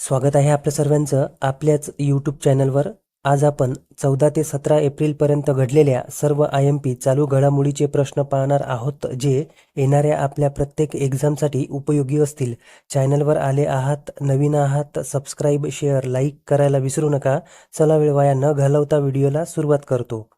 स्वागत आहे आपल्या सर्वांचं आपल्याच यूट्यूब चॅनलवर आज आपण चौदा ते सतरा एप्रिलपर्यंत घडलेल्या सर्व आय एम पी चालू घडामोडीचे प्रश्न पाहणार आहोत जे येणाऱ्या आपल्या प्रत्येक एक्झामसाठी उपयोगी असतील. चॅनलवर आले आहात नवीन आहात सबस्क्राईब शेअर लाईक करायला विसरू नका. चला वेळ वाया न घालवता व्हिडिओला सुरुवात करतो.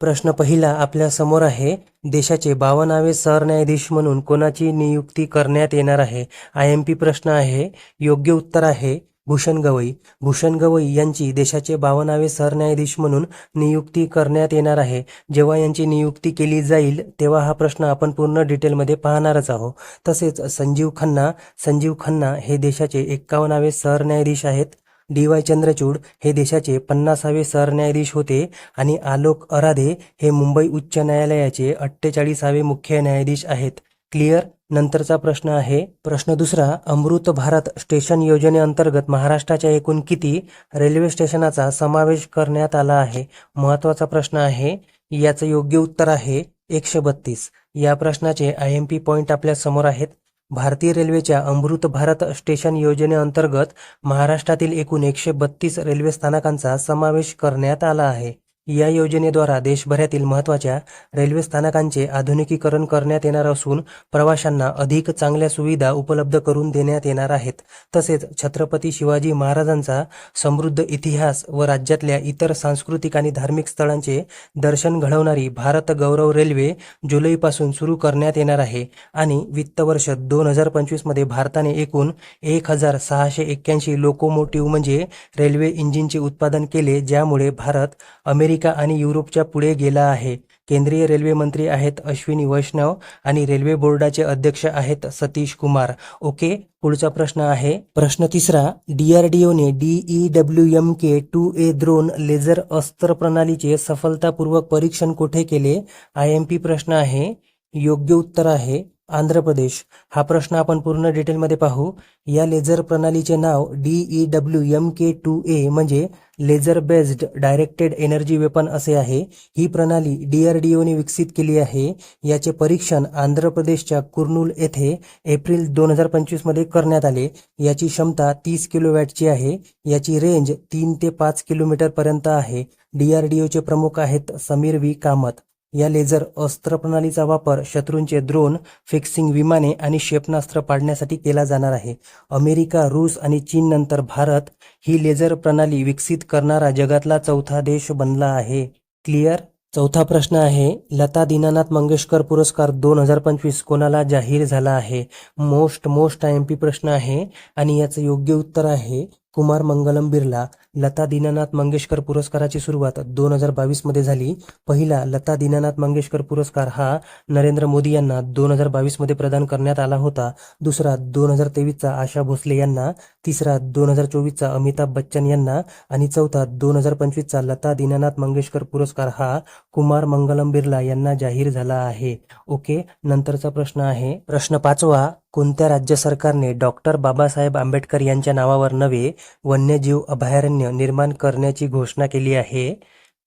प्रश्न पहिला आपल्यासमोर आहे देशाचे बावन्नावे सरन्यायाधीश म्हणून कोणाची नियुक्ती करण्यात येणार आहे? आय एम पी प्रश्न आहे योग्य उत्तर आहे भूषण गवई. भूषण गवई यांची देशाचे बावन्नावे सरन्यायाधीश म्हणून नियुक्ती करण्यात येणार आहे. जेव्हा यांची नियुक्ती केली जाईल तेव्हा हा प्रश्न आपण पूर्ण डिटेलमध्ये पाहणारच आहोत. तसेच संजीव खन्ना संजीव खन्ना हे देशाचे एक्कावन्नावे सरन्यायाधीश आहेत. डी वाय चंद्रचूड हे देशाचे पन्नासावे सरन्यायाधीश होते आणि आलोक अराधे हे मुंबई उच्च न्यायालयाचे अठ्ठेचाळीसावे मुख्य न्यायाधीश आहेत. क्लिअर? नंतरचा प्रश्न आहे. प्रश्न दुसरा अमृत भारत स्टेशन योजनेअंतर्गत महाराष्ट्राच्या एकूण किती रेल्वे स्टेशनाचा समावेश करण्यात आला आहे? महत्त्वाचा प्रश्न आहे. याचं योग्य उत्तर आहे एकशे बत्तीस. या प्रश्नाचे आय एम पी पॉईंट आपल्यासमोर आहेत. भारतीय रेल्वेच्या अमृत भारत स्टेशन योजनेअंतर्गत महाराष्ट्रातील एकूण एकशे बत्तीस रेल्वे स्थानकांचा समावेश करण्यात आला आहे. या योजनेद्वारा देशभरातील महत्त्वाच्या रेल्वे स्थानकांचे आधुनिकीकरण करण्यात येणार असून प्रवाशांना अधिक चांगल्या सुविधा उपलब्ध करून देण्यात येणार आहेत. तसेच छत्रपती शिवाजी महाराजांचा समृद्ध इतिहास व राज्यातल्या इतर सांस्कृतिक आणि धार्मिक स्थळांचे दर्शन घडवणारी भारत गौरव रेल्वे जुलैपासून सुरू करण्यात येणार आहे आणि वित्त वर्ष दोन हजार पंचवीसमध्ये भारताने एकूण एक हजार सहाशे एक्क्याऐंशी लोकोमोटिव्ह म्हणजे रेल्वे इंजिनचे उत्पादन केले ज्यामुळे भारत अमेरिका आणि युरोपच्या पुढे गेला आहे. केंद्रीय रेल्वे मंत्री आहेत अश्विनी वैष्णव आणि रेल्वे बोर्डाचे अध्यक्ष आहेत सतीश कुमार. ओके पुढचा प्रश्न आहे. प्रश्न तिसरा डीआरडीओने D E W M K two A Drona laser अस्त्र प्रणालीचे सफलतापूर्वक परीक्षण कुठे केले? आय एम पी प्रश्न आहे. योग्य उत्तर आहे. आंध्र प्रदेश. हा प्रश्न आपण पूर्ण डिटेलमध्ये पाहू. या लेझर प्रणालीचे नाव E W M K two A म्हणजे laser based directed energy weapon असे आहे. ही प्रणाली डीआरडीओने विकसित केली आहे. याचे परीक्षण आंध्र प्रदेशच्या कुर्नूल येथे एप्रिल दोन हजार पंचवीसमध्ये करण्यात आले. याची क्षमता तीस किलोवॅटची आहे. याची रेंज तीन ते पाच किलोमीटरपर्यंत आहे. डीआरडीओचे प्रमुख आहेत समीर व्ही. कामत. या लेझर अस्त्र प्रणालीचा वापर शत्रूंचे द्रोण फिक्सिंग विमाने आणि क्षेपणास्त्र पाडण्यासाठी केला जाणार आहे. अमेरिका रूस आणि चीननंतर भारत ही लेझर प्रणाली विकसित करणारा जगातला चौथा देश बनला आहे. क्लिअर? चौथा प्रश्न आहे लता दीनानाथ मंगेशकर पुरस्कार दोन हजार पंचवीस कोणाला जाहीर झाला आहे? Most most I M P प्रश्न आहे आणि याचं योग्य उत्तर आहे कुमार मंगलम बिर्ला लता दीनानाथ मंगेशकर पुरस्काराची सुरुवात दोन हजार बावीसमध्ये झाली. पहिला लता दीनानाथ मंगेशकर पुरस्कार हा नरेंद्र मोदी यांना दोन हजार बावीसमध्ये प्रदान करण्यात आला होता. दुसरा दोन हजार तेवीसचा आशा भोसले यांना तिसरा दोन हजार चोवीसचा अमिताभ बच्चन यांना आणि चौथा दोन हजार पंचवीसचा लता दीनानाथ मंगेशकर पुरस्कार हा कुमार मंगलम बिर्ला यांना जाहीर झाला आहे. ओके नंतरचा प्रश्न आहे. प्रश्न पाचवा. कोणत्या राज्य सरकारने डॉक्टर बाबासाहेब आंबेडकर यांच्या नावावर नवे वन्यजीव अभयारण्य निर्माण करण्याची घोषणा केली आहे?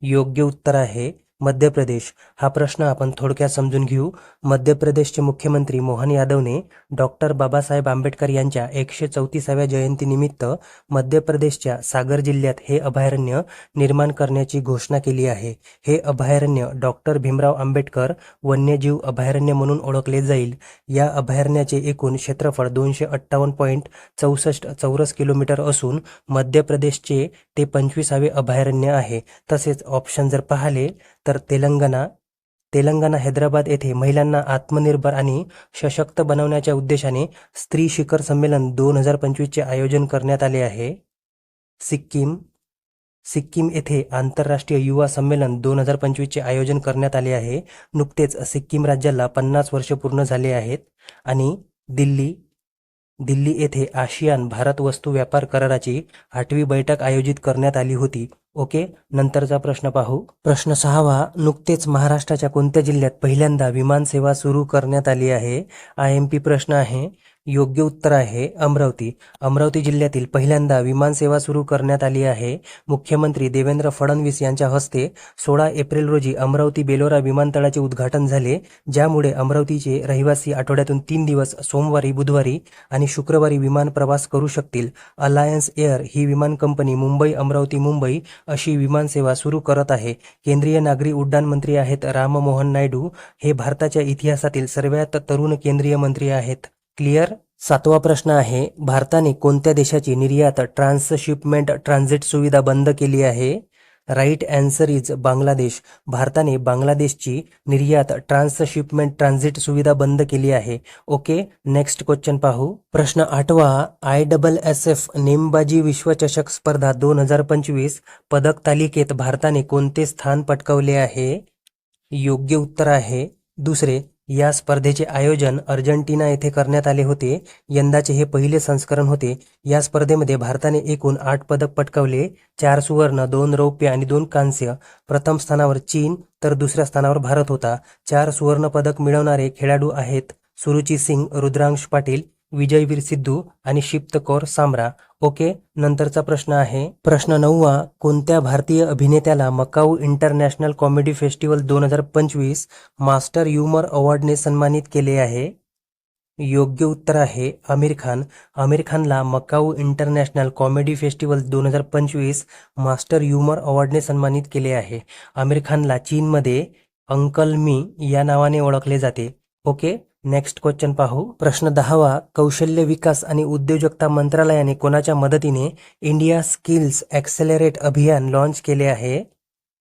योग्य उत्तर आहे. मध्य प्रदेश. हा प्रश्न आपण थोडक्यात समजून घेऊ. मध्य प्रदेशचे मुख्यमंत्री मोहन यादवने डॉक्टर बाबासाहेब आंबेडकर यांच्या एकशे चौतीसाव्या जयंतीनिमित्त मध्य प्रदेशच्या सागर जिल्ह्यात हे अभयारण्य निर्माण करण्याची घोषणा केली आहे. हे अभयारण्य डॉक्टर भीमराव आंबेडकर वन्यजीव अभयारण्य म्हणून ओळखले जाईल. या अभयारण्याचे एकूण क्षेत्रफळ दोनशे अठ्ठावन्न पॉईंट चौसष्ट चौरस किलोमीटर असून मध्य प्रदेशचे ते पंचवीसावे अभयारण्य आहे. तसेच ऑप्शन जर पाहिले तर तेलंगणा तेलंगणा हैदराबाद येथे महिलांना आत्मनिर्भर आणि सशक्त बनवण्याच्या उद्देशाने स्त्री शिखर संमेलन दोन हजार पंचवीसचे आयोजन करण्यात आले आहे. सिक्कीम सिक्कीम येथे आंतरराष्ट्रीय युवा संमेलन दोन हजार पंचवीसचे आयोजन करण्यात आले आहे. नुकतेच सिक्कीम राज्याला पन्नास वर्ष पूर्ण झाले आहेत. आणि दिल्ली दिल्ली येथे आशियान भारत वस्तू व्यापार कराराची आठवी बैठक आयोजित करण्यात आली होती. ओके नंतरचा प्रश्न पाहू. प्रश्न सहावा नुकतेच महाराष्ट्राच्या कोणत्या जिल्ह्यात पहिल्यांदा विमानसेवा सुरू करण्यात आली आहे? आय एम पी प्रश्न आहे. योग्य उत्तर आहे अमरावती. अमरावती जिल्ह्यातील पहिल्यांदा विमानसेवा सुरू करण्यात आली आहे. मुख्यमंत्री देवेंद्र फडणवीस यांच्या हस्ते सोळा एप्रिल रोजी अमरावती बेलोरा विमानतळाचे उद्घाटन झाले. ज्यामुळे अमरावतीचे रहिवासी आठवड्यातून तीन दिवस सोमवारी बुधवारी आणि शुक्रवारी विमान प्रवास करू शकतील. अलायन्स एअर ही विमान कंपनी मुंबई अमरावती मुंबई अशी विमानसेवा सुरू करत आहे. केंद्रीय नागरी उड्डाण मंत्री आहेत राममोहन नायडू. हे भारताच्या इतिहासातील सर्वात तरुण केंद्रीय मंत्री आहेत. क्लिअर? सातवा प्रश्न आहे भारताने कोणत्या देशाची निर्यात ट्रान्सशिपमेंट ट्रान्झिट सुविधा बंद केली आहे? Right answer is Bangladesh. भारताने बांगलादेशची निर्यात ट्रान्सशिपमेंट ट्रान्झिट सुविधा बंद केली आहे. ओके नेक्स्ट क्वेश्चन पाहू. प्रश्न आठवा आय डबल एस एफ नेमबाजी विश्वचषक स्पर्धा दोन हजार पंचवीस पदक तालिकेत भारताने कोणते स्थान पटकावले आहे? योग्य उत्तर आहे. दुसरे या स्पर्धेचे आयोजन अर्जेंटिना येथे करण्यात आले होते. यंदाचे हे पहिले संस्करण होते. या स्पर्धेमध्ये भारताने एकूण आठ पदक पटकावले. चार सुवर्ण दोन रौप्य आणि दोन कांस्य. प्रथम स्थानावर चीन तर दुसऱ्या स्थानावर भारत होता. चार सुवर्ण पदक मिळवणारे खेळाडू आहेत सुरुची सिंग रुद्रांश पाटील विजयवीर सिद्धू आणि शिप्त कौर सामरा. ओके नंतरचा प्रश्न आहे. प्रश्न नववा कोणत्या भारतीय अभिनेत्याला मकाऊ इंटरनॅशनल कॉमेडी फेस्टिवल दोन हजार पंचवीस मास्टर ह्युमर अवॉर्डने सन्मानित केले आहे? योग्य उत्तर आहे आमिर खान. आमिर खानला मकाऊ इंटरनॅशनल कॉमेडी फेस्टिवल दोन हजार पंचवीस मास्टर ह्युमर अवॉर्डने सन्मानित केले आहे. आमिर खानला चीनमध्ये अंकल मी या नावाने ओळखले जाते. ओके नेक्स्ट क्वेश्चन पाहू. प्रश्न दहावा. कौशल्य विकास आणि उद्योजकता मंत्रालयाने कोणाच्या मदतीने इंडिया स्किल्स ॲक्सेलरेट अभियान लॉन्च केले आहे?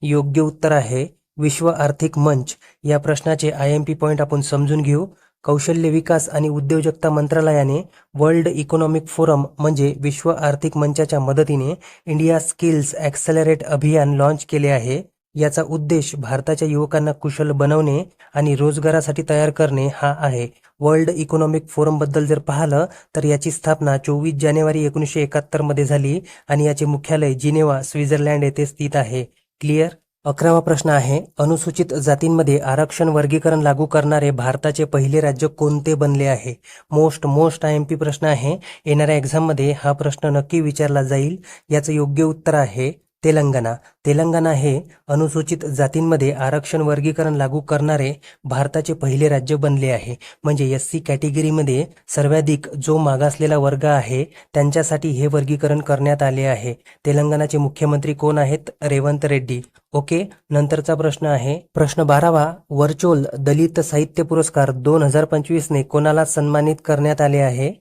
योग्य उत्तर आहे. विश्व आर्थिक मंच. या प्रश्नाचे आय एम पी पॉईंट आपण समजून घेऊ. कौशल्य विकास आणि उद्योजकता मंत्रालयाने वर्ल्ड इकॉनॉमिक फोरम म्हणजे विश्व आर्थिक मंचाच्या मदतीने इंडिया स्किल्स ॲक्सेलरेट अभियान लॉन्च केले आहे. याचा उद्देश भारताच्या युवकांना कुशल बनवणे आणि रोजगारासाठी तयार करणे हा आहे. वर्ल्ड इकॉनॉमिक फोरमबद्दल जर पाहिलं तर याची स्थापना चोवीस जानेवारी एकोणीसशे एकाहत्तरमध्ये झाली आणि याचे मुख्यालय जिनेवा स्वित्झर्लंड येथे स्थित आहे. क्लिअर? अकरावा प्रश्न आहे अनुसूचित जातींमध्ये आरक्षण वर्गीकरण लागू करणारे भारताचे पहिले राज्य कोणते बनले आहे? Most most I M P प्रश्न आहे. येणाऱ्या एक्झाममध्ये हा प्रश्न नक्की विचारला जाईल. याचं योग्य उत्तर आहे तेलंगणा. तेलंगणा हे अनुसूचित जातींमध्ये आरक्षण वर्गीकरण लागू करणारे भारताचे पहिले राज्य बनले आहे. म्हणजे एस सी कॅटेगरीमध्ये सर्वाधिक जो मागासलेला वर्ग आहे त्यांच्यासाठी हे वर्गीकरण करण्यात आले आहे. तेलंगणाचे मुख्यमंत्री कोण आहेत? रेवंत रेड्डी. ओके नंतरचा प्रश्न आहे. प्रश्न बारावा वर्चोल दलित साहित्य पुरस्कार दोन हजार पंचवीसने कोणाला सन्मानित करण्यात आले आहे?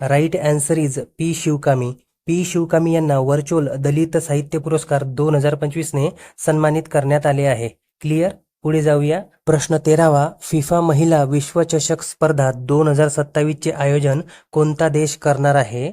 Right answer is P Sivakami. P Sivakami यांना व्हर्च्युअल दलित साहित्य पुरस्कार दोन हजार पंचवीसने सन्मानित करण्यात आले आहे. क्लिअर पुढे जाऊया. प्रश्न तेरावा. फिफा महिला विश्वचषक स्पर्धा दोन हजार सत्तावीसचे आयोजन कोणता देश करणार आहे?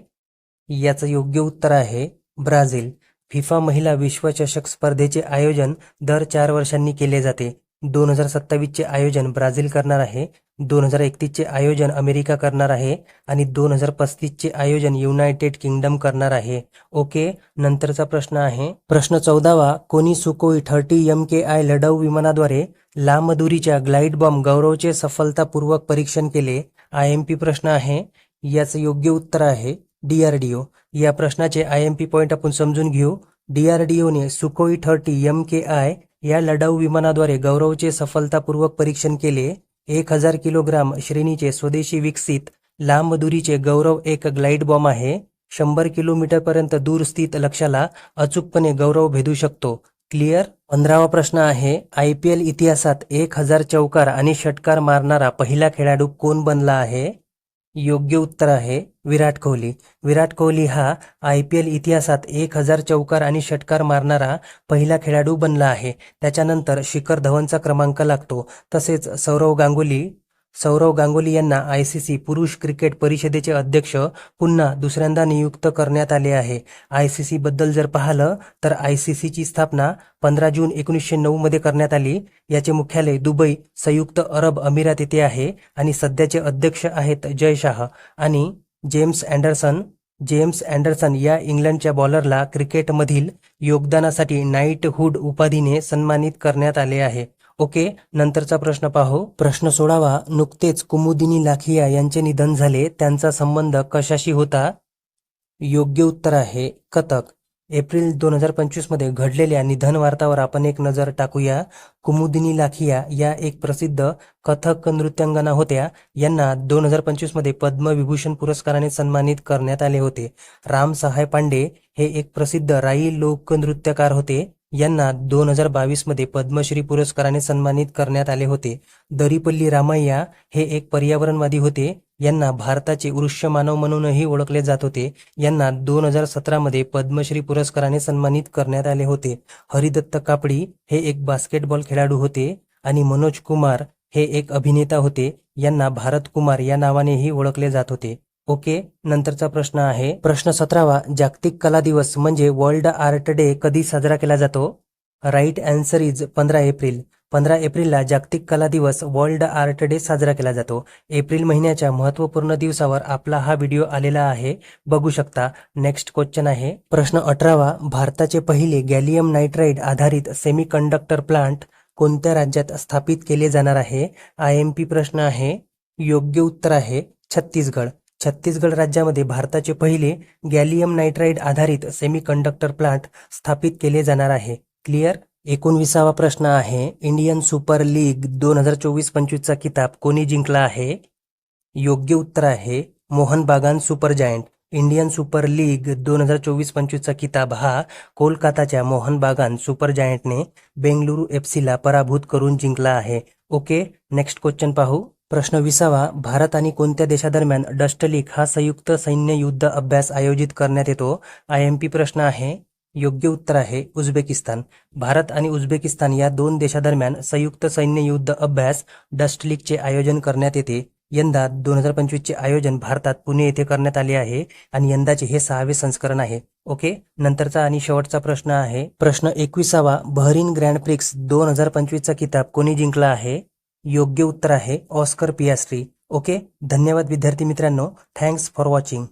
याचं योग्य उत्तर आहे ब्राझील. फिफा महिला विश्वचषक स्पर्धेचे आयोजन दर चार वर्षांनी केले जाते. दोन हजार सत्तावीसचे आयोजन ब्राझील करणार आहे दोन हजार एकतीसचे आयोजन अमेरिका करणार आहे आणि दोन हजार पस्तीसचे आयोजन युनायटेड किंगडम करणार आहे. ओके नंतरचा प्रश्न आहे. प्रश्न चौदावा कोणी Sukhoi thirty M K I लढाऊ विमानाद्वारे लांब दुरीच्या ग्लाइड बॉम्ब गौरवचे सफलतापूर्वक परीक्षण केले? आय एम पी प्रश्न आहे. याचं योग्य उत्तर आहे डीआरडीओ या प्रश्नाचे आय एम पी पॉईंट आपण समजून घेऊ. डीआरडीओने Sukhoi thirty M K I या लढाऊ विमानाद्वारे गौरवचे सफलतापूर्वक परीक्षण केले. एक हजार किलोग्राम श्रेणीचे स्वदेशी विकसित लांब दुरीचे गौरव एक ग्लाइड बॉम्ब आहे. शंभर किलोमीटरपर्यंत दूर स्थित लक्ष्याला अचूकपणे गौरव भेदू शकतो. क्लिअर? पंधरावा प्रश्न आहे आय पी एल इतिहासात एक हजार चौकार आणि षटकार मारणारा पहिला खेळाडू कोण बनला आहे? योग्य उत्तर आहे विराट कोहली. विराट कोहली हा आय पी एल इतिहासात एक हजार चौकार आणि षटकार मारणारा पहिला खेळाडू बनला आहे. त्याच्यानंतर शिखर धवनचा क्रमांक लागतो. तसेच सौरव गांगुली सौरव गांगुली यांना आय सी सी पुरुष क्रिकेट परिषदेचे अध्यक्ष पुन्हा दुसऱ्यांदा नियुक्त करण्यात आले आहे. आय सी सी बद्दल जर पाहिलं तर आय सी सीची स्थापना पंधरा जून एकोणीसशे नऊमध्ये करण्यात आली. याचे मुख्यालय दुबई संयुक्त अरब अमिरात येथे आहे आणि सध्याचे अध्यक्ष आहेत जय शाह आणि जेम्स अँडरसन जेम्स अँडरसन या इंग्लंडच्या बॉलरला क्रिकेटमधील योगदानासाठी नाईटहूड उपाधीने सन्मानित करण्यात आले आहे. ओके नंतरचा प्रश्न पाहू. प्रश्न सोडावा. नुकतेच कुमुदिनी लाखिया यांचे निधन झाले. त्यांचा संबंध कशाशी होता? योग्य उत्तर आहे कथक. एप्रिल दोन हजार पंचवीसमध्ये घडलेल्या निधन वार्तावर आपण एक नजर टाकूया. कुमुदिनी लाखिया या एक प्रसिद्ध कथक नृत्यांगना होत्या. यांना दोन हजार पंचवीसमध्ये पद्मविभूषण पुरस्काराने सन्मानित करण्यात आले होते. राम सहाय पांडे हे एक प्रसिद्ध राई लोकनृत्यकार होते. यांना दोन हजार बावीसमध्ये पद्मश्री पुरस्काराने सन्मानित करण्यात आले होते. दरीपल्ली रामय्या हे एक पर्यावरणवादी होते. यांना भारताचे वृक्ष मानव म्हणूनही ओळखले जात होते. यांना दोन हजार सतरामध्ये पद्मश्री पुरस्काराने सन्मानित करण्यात आले होते. हरिदत्त कापडी हे एक बास्केटबॉल खेळाडू होते आणि मनोज कुमार हे एक अभिनेता होते. यांना भारत कुमार या नावानेही ओळखले जात होते. ओके नंतरचा प्रश्न आहे. प्रश्न सतरावा जागतिक कला दिवस म्हणजे वर्ल्ड आर्ट डे कधी साजरा केला जातो? राईट अँसर इज पंधरा एप्रिल. पंधरा एप्रिलला जागतिक कला दिवस वर्ल्ड आर्ट डे साजरा केला जातो. एप्रिल महिन्याच्या महत्त्वपूर्ण दिवसावर आपला हा व्हिडिओ आलेला आहे. बघू शकता. नेक्स्ट क्वेश्चन आहे. प्रश्न अठरावा भारताचे पहिले गॅलियम नायट्राईड आधारित सेमी कंडक्टर प्लांट कोणत्या राज्यात स्थापित केले जाणार आहे? आय एम पी प्रश्न आहे. योग्य उत्तर आहे. छत्तीसगड. छत्तीसगड राज्यामध्ये भारताचे पहिले गॅलियम नायट्राईड आधारित सेमी कंडक्टर प्लांट स्थापित केले जाणार आहे. क्लिअर? एकोणविसावा प्रश्न आहे. इंडियन सुपर लीग दोन हजार चोवीस पंचवीसचा किताब कोणी जिंकला आहे? योग्य उत्तर आहे Mohan Bagan super giant. Indian super league दोन हजार चोवीस पंचवीसचा किताब हा कोलकाताच्या मोहन बागान सुपर जायंटने बेंगलुरू एफ सीला पराभूत करून जिंकला आहे. ओके नेक्स्ट क्वेश्चन पाहू. प्रश्न विसावा. भारत आणि कोणत्या देशादरम्यान डस्टलिक हा संयुक्त सैन्य युद्ध अभ्यास आयोजित करण्यात येतो? आय एम पी प्रश्न आहे. योग्य उत्तर आहे. उझबेकिस्तान. भारत आणि उझबेकिस्तान या दोन देशादरम्यान संयुक्त सैन्य युद्ध अभ्यास डस्टलिकचे आयोजन करण्यात येते. यंदा दोन हजार पंचवीसचे आयोजन भारतात पुणे येथे करण्यात आले आहे आणि यंदाचे हे सहावे संस्करण आहे. ओके? नंतरचा आणि शेवटचा प्रश्न आहे. प्रश्न एकविसावा. बहरीन ग्रँड प्रिक्स दोन हजार पंचवीसचा किताब कोणी जिंकला आहे? योग्य उत्तर आहे. Oscar Piastri. ओके? धन्यवाद विद्यार्थी मित्रांनो. Thanks for watching